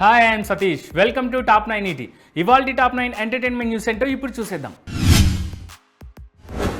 Hi I'm Satish welcome to top nine ET ఇవాల్టి top nine entertainment news ఏంటో ఇప్పుడు చూసేద్దాం.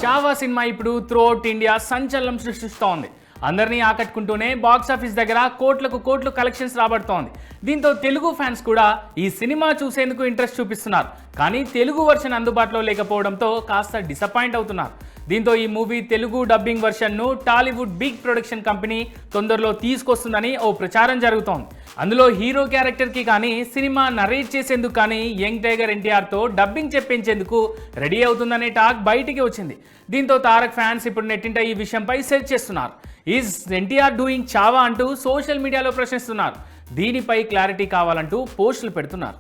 చావా సినిమా ఇప్పుడు త్రూఅవుట్ ఇండియా సంచలనం సృష్టిస్తోంది. అందరినీ ఆకట్టుకుంటూనే బాక్స్ ఆఫీస్ దగ్గర కోట్లకు కోట్లు కలెక్షన్స్ రాబడుతోంది. దీంతో తెలుగు ఫ్యాన్స్ కూడా ఈ సినిమా చూసేందుకు ఇంట్రెస్ట్ చూపిస్తున్నారు. కానీ తెలుగు వర్షన్ అందుబాటులో లేకపోవడంతో కాస్త డిసప్పాయింట్ అవుతున్నారు. దీంతో ఈ మూవీ తెలుగు డబ్బింగ్ వర్షన్ను టాలీవుడ్ బిగ్ ప్రొడక్షన్ కంపెనీ తొందరలో తీసుకొస్తుందని ఓ ప్రచారం జరుగుతోంది. అందులో హీరో క్యారెక్టర్కి కానీ సినిమా నరేట్ చేసేందుకు కానీ యంగ్ టైగర్ ఎన్టీఆర్తో డబ్బింగ్ చెప్పించేందుకు రెడీ అవుతుందనే టాక్ బయటికి వచ్చింది. దీంతో తారక్ ఫ్యాన్స్ ఇప్పుడు నెట్టింట ఈ విషయంపై సెర్చ్ చేస్తున్నారు. ఈజ్ ఎన్టీఆర్ డూయింగ్ చావా అంటూ సోషల్ మీడియాలో ప్రశ్నిస్తున్నారు. దీనిపై క్లారిటీ కావాలంటూ పోస్టులు పెడుతున్నారు.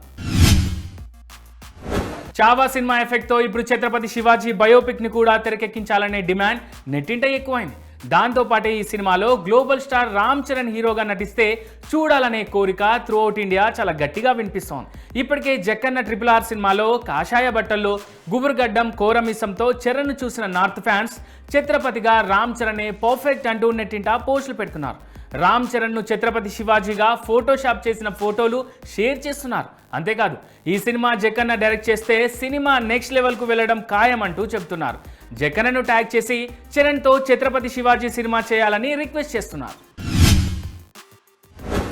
చావా సినిమా ఎఫెక్ట్తో ఇప్పుడు ఛత్రపతి శివాజీ బయోపిక్ని కూడా తెరకెక్కించాలనే డిమాండ్ నెట్టింట ఎక్కువైంది. దాంతోపాటే ఈ సినిమాలో గ్లోబల్ స్టార్ రామ్ చరణ్ హీరోగా నటిస్తే చూడాలనే కోరిక త్రూఅవుట్ ఇండియా చాలా గట్టిగా వినిపిస్తోంది. ఇప్పటికే జక్కన్న ట్రిపుల్ ఆర్ సినిమాలో కాషాయ బట్టల్లో గుబురుగడ్డం కోరమిసంతో చరణ్ చూసిన నార్త్ ఫ్యాన్స్ ఛత్రపతిగా రామ్ చరణే పర్ఫెక్ట్ అంటూ నెట్టింట పోస్టులు పెడుతున్నారు. రామ్ చరణ్ను ఛత్రపతి శివాజీగా ఫోటోషాప్ చేసిన ఫోటోలు షేర్ చేస్తున్నారు. అంతేకాదు ఈ సినిమా జక్కన్న డైరెక్ట్ చేస్తే సినిమా నెక్స్ట్ లెవెల్కు వెళ్ళడం ఖాయం అంటూ చెబుతున్నారు. జక్కన్నను ట్యాగ్ చేసి చరణ్తో ఛత్రపతి శివాజీ సినిమా చేయాలని రిక్వెస్ట్ చేస్తున్నారు.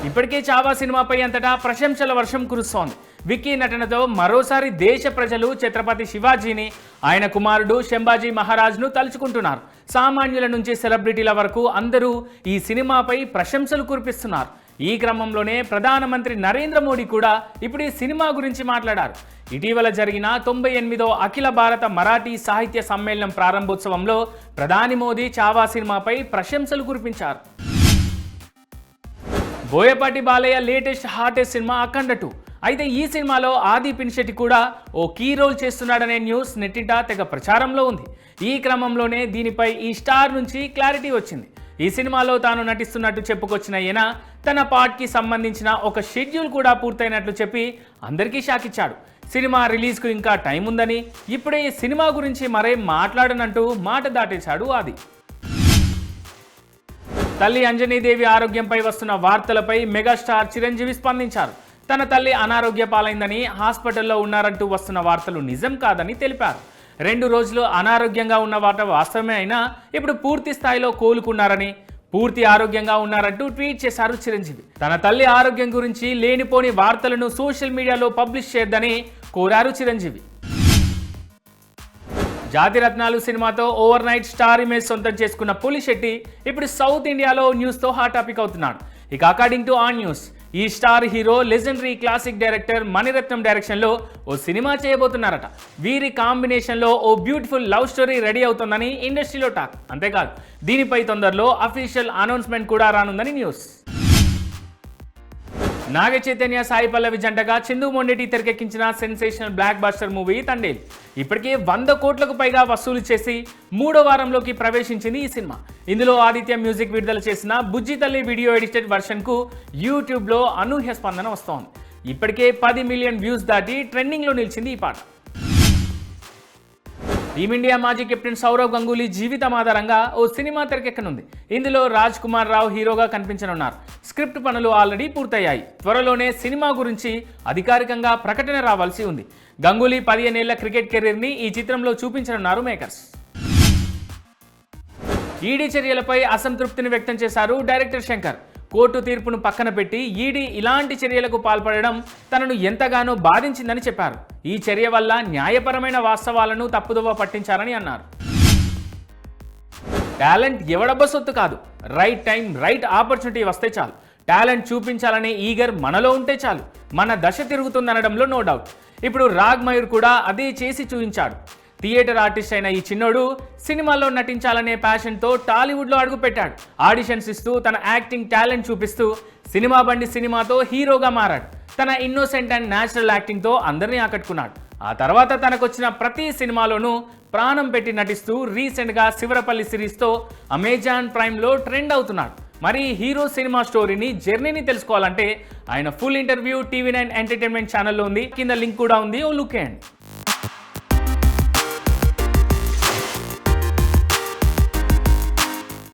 ఇప్పటికే చావా సినిమాపై అంతటా ప్రశంసల వర్షం కురుస్తోంది. విక్కీ నటనతో మరోసారి దేశ ప్రజలు ఛత్రపతి శివాజీని ఆయన కుమారుడు శంభాజీ మహారాజ్ను తలుచుకుంటున్నారు. సామాన్యుల నుంచి సెలబ్రిటీల వరకు అందరూ ఈ సినిమాపై ప్రశంసలు కురిపిస్తున్నారు. ఈ క్రమంలోనే ప్రధానమంత్రి నరేంద్ర మోడీ కూడా ఇప్పుడు ఈ సినిమా గురించి మాట్లాడారు. ఇటీవల జరిగిన తొంభై ఎనిమిదో అఖిల భారత మరాఠీ సాహిత్య సమ్మేళనం ప్రారంభోత్సవంలో ప్రధాని మోదీ చావా సినిమాపై ప్రశంసలు కురిపించారు. Boyapati Balayya latest hottest cinema Akhanda two. అయితే ఈ సినిమాలో ఆది పిన్షెట్టి కూడా ఓ కీ రోల్ చేస్తున్నాడనే న్యూస్ నెట్టింటా తెగ ప్రచారంలో ఉంది. ఈ క్రమంలోనే దీనిపై ఈ స్టార్ నుంచి క్లారిటీ వచ్చింది. ఈ సినిమాలో తాను నటిస్తున్నట్టు చెప్పుకొచ్చిన ఈయన తన పార్ట్కి సంబంధించిన ఒక షెడ్యూల్ కూడా పూర్తయినట్లు చెప్పి అందరికీ షాక్ ఇచ్చాడు. సినిమా రిలీజ్కు ఇంకా టైం ఉందని ఇప్పుడే ఈ సినిమా గురించి మరేం మాట్లాడనంటూ మాట దాటేశాడు ఆది. తల్లి అంజనీదేవి ఆరోగ్యంపై వస్తున్న వార్తలపై మెగాస్టార్ చిరంజీవి స్పందించారు. తన తల్లి అనారోగ్య పాలైందని హాస్పిటల్లో ఉన్నారంటూ వస్తున్న వార్తలు నిజం కాదని తెలిపారు. రెండు రోజులు అనారోగ్యంగా ఉన్న వార్త వాస్తవమే అయినా ఇప్పుడు పూర్తి స్థాయిలో కోలుకున్నారని పూర్తి ఆరోగ్యంగా ఉన్నారంటూ ట్వీట్ చేశారు చిరంజీవి. తన తల్లి ఆరోగ్యం గురించి లేనిపోని వార్తలను సోషల్ మీడియాలో పబ్లిష్ చేయొద్దని కోరారు చిరంజీవి. జాతిరత్నాలు సినిమాతో ఓవర్ నైట్ స్టార్ ఇమేజ్ సొంతం చేసుకున్న పులిశెట్టి ఇప్పుడు సౌత్ ఇండియాలో న్యూస్తో హాట్ టాపిక్ అవుతున్నాడు. ఇక అకార్డింగ్ టు ఆన్ న్యూస్. ఈ star hero legendary classic director Maniratnam డైరెక్షన్లో ఓ సినిమా చేయబోతున్నారట. వీరి కాంబినేషన్లో ఓ బ్యూటిఫుల్ లవ్ స్టోరీ రెడీ అవుతుందని ఇండస్ట్రీలో టాక్. అంతేకాదు దీనిపై తొందరలో అఫీషియల్ అనౌన్స్మెంట్ కూడా రానుందని న్యూస్. నాగ చైతన్య సాయి పల్లవి జంటగా చందు మొండెటి తెరకెక్కించిన sensational blockbuster movie Thandel. ఇప్పటికే వంద కోట్లకు పైగా వసూలు చేసి మూడో వారంలోకి ప్రవేశించింది ఈ సినిమా. ఇందులో ఆదిత్య మ్యూజిక్ విడుదల చేసిన బుజ్జి తల్లి వీడియో ఎడిటెడ్ వెర్షన్కు యూట్యూబ్లో అనూహ్య స్పందన వస్తోంది. ఇప్పటికే పది మిలియన్ వ్యూస్ దాటి ట్రెండింగ్లో నిలిచింది ఈ పాట. టీమిండియా మాజీ కెప్టెన్ సౌరవ్ గంగూలీ జీవితం ఆధారంగా ఓ సినిమా తెరకెక్కనుంది. ఇందులో రాజ్ కుమార్ రావు హీరోగా కనిపించనున్నారు. స్క్రిప్ట్ పనులు ఆల్రెడీ పూర్తయ్యాయి. త్వరలోనే సినిమా గురించి అధికారికంగా ప్రకటన రావాల్సి ఉంది. గంగూలీ పదిహేనేళ్ళ క్రికెట్ కెరీర్ని ఈ చిత్రంలో చూపించనున్నారు మేకర్స్. ఈడీ చర్యలపై అసంతృప్తిని వ్యక్తం చేశారు డైరెక్టర్ శంకర్. కోర్టు తీర్పును పక్కన పెట్టి ఈడీ ఇలాంటి చర్యలకు పాల్పడడం తనను ఎంతగానో బాధించిందని చెప్పారు. ఈ చర్య వల్ల న్యాయపరమైన వాస్తవాలను తప్పుదోవ పట్టించారని అన్నారు. టాలెంట్ ఎవడబ్బ సొత్తు కాదు. రైట్ టైం రైట్ ఆపర్చునిటీ వస్తే చాలు. టాలెంట్ చూపించాలనే ఈగర్ మనలో ఉంటే చాలు. మన దశ తిరుగుతుందనడంలో నో డౌట్. ఇప్పుడు రాగ్ మయూర్ కూడా అదే చేసి చూపించాడు. థియేటర్ ఆర్టిస్ట్ అయిన ఈ చిన్నోడు సినిమాల్లో నటించాలనే ప్యాషన్తో టాలీవుడ్లో అడుగుపెట్టాడు ఆడిషన్స్ ఇస్తూ తన యాక్టింగ్ టాలెంట్ చూపిస్తూ సినిమా బండి సినిమాతో హీరోగా మారాడు. తన ఇన్నోసెంట్ అండ్ న్యాచురల్ యాక్టింగ్తో అందరినీ ఆకట్టుకున్నాడు. ఆ తర్వాత తనకొచ్చిన ప్రతి సినిమాలోనూ ప్రాణం పెట్టి నటిస్తూ రీసెంట్గా శివరపల్లి సిరీస్తో అమెజాన్ ప్రైమ్లో ట్రెండ్ అవుతున్నాడు. మరి హీరో సినిమా స్టోరీని జర్నీని తెలుసుకోవాలంటే ఆయన full interview TV nine entertainment ఛానల్లో ఉంది. కింద లింక్ కూడా ఉంది. ఓ లుక్ అండ్.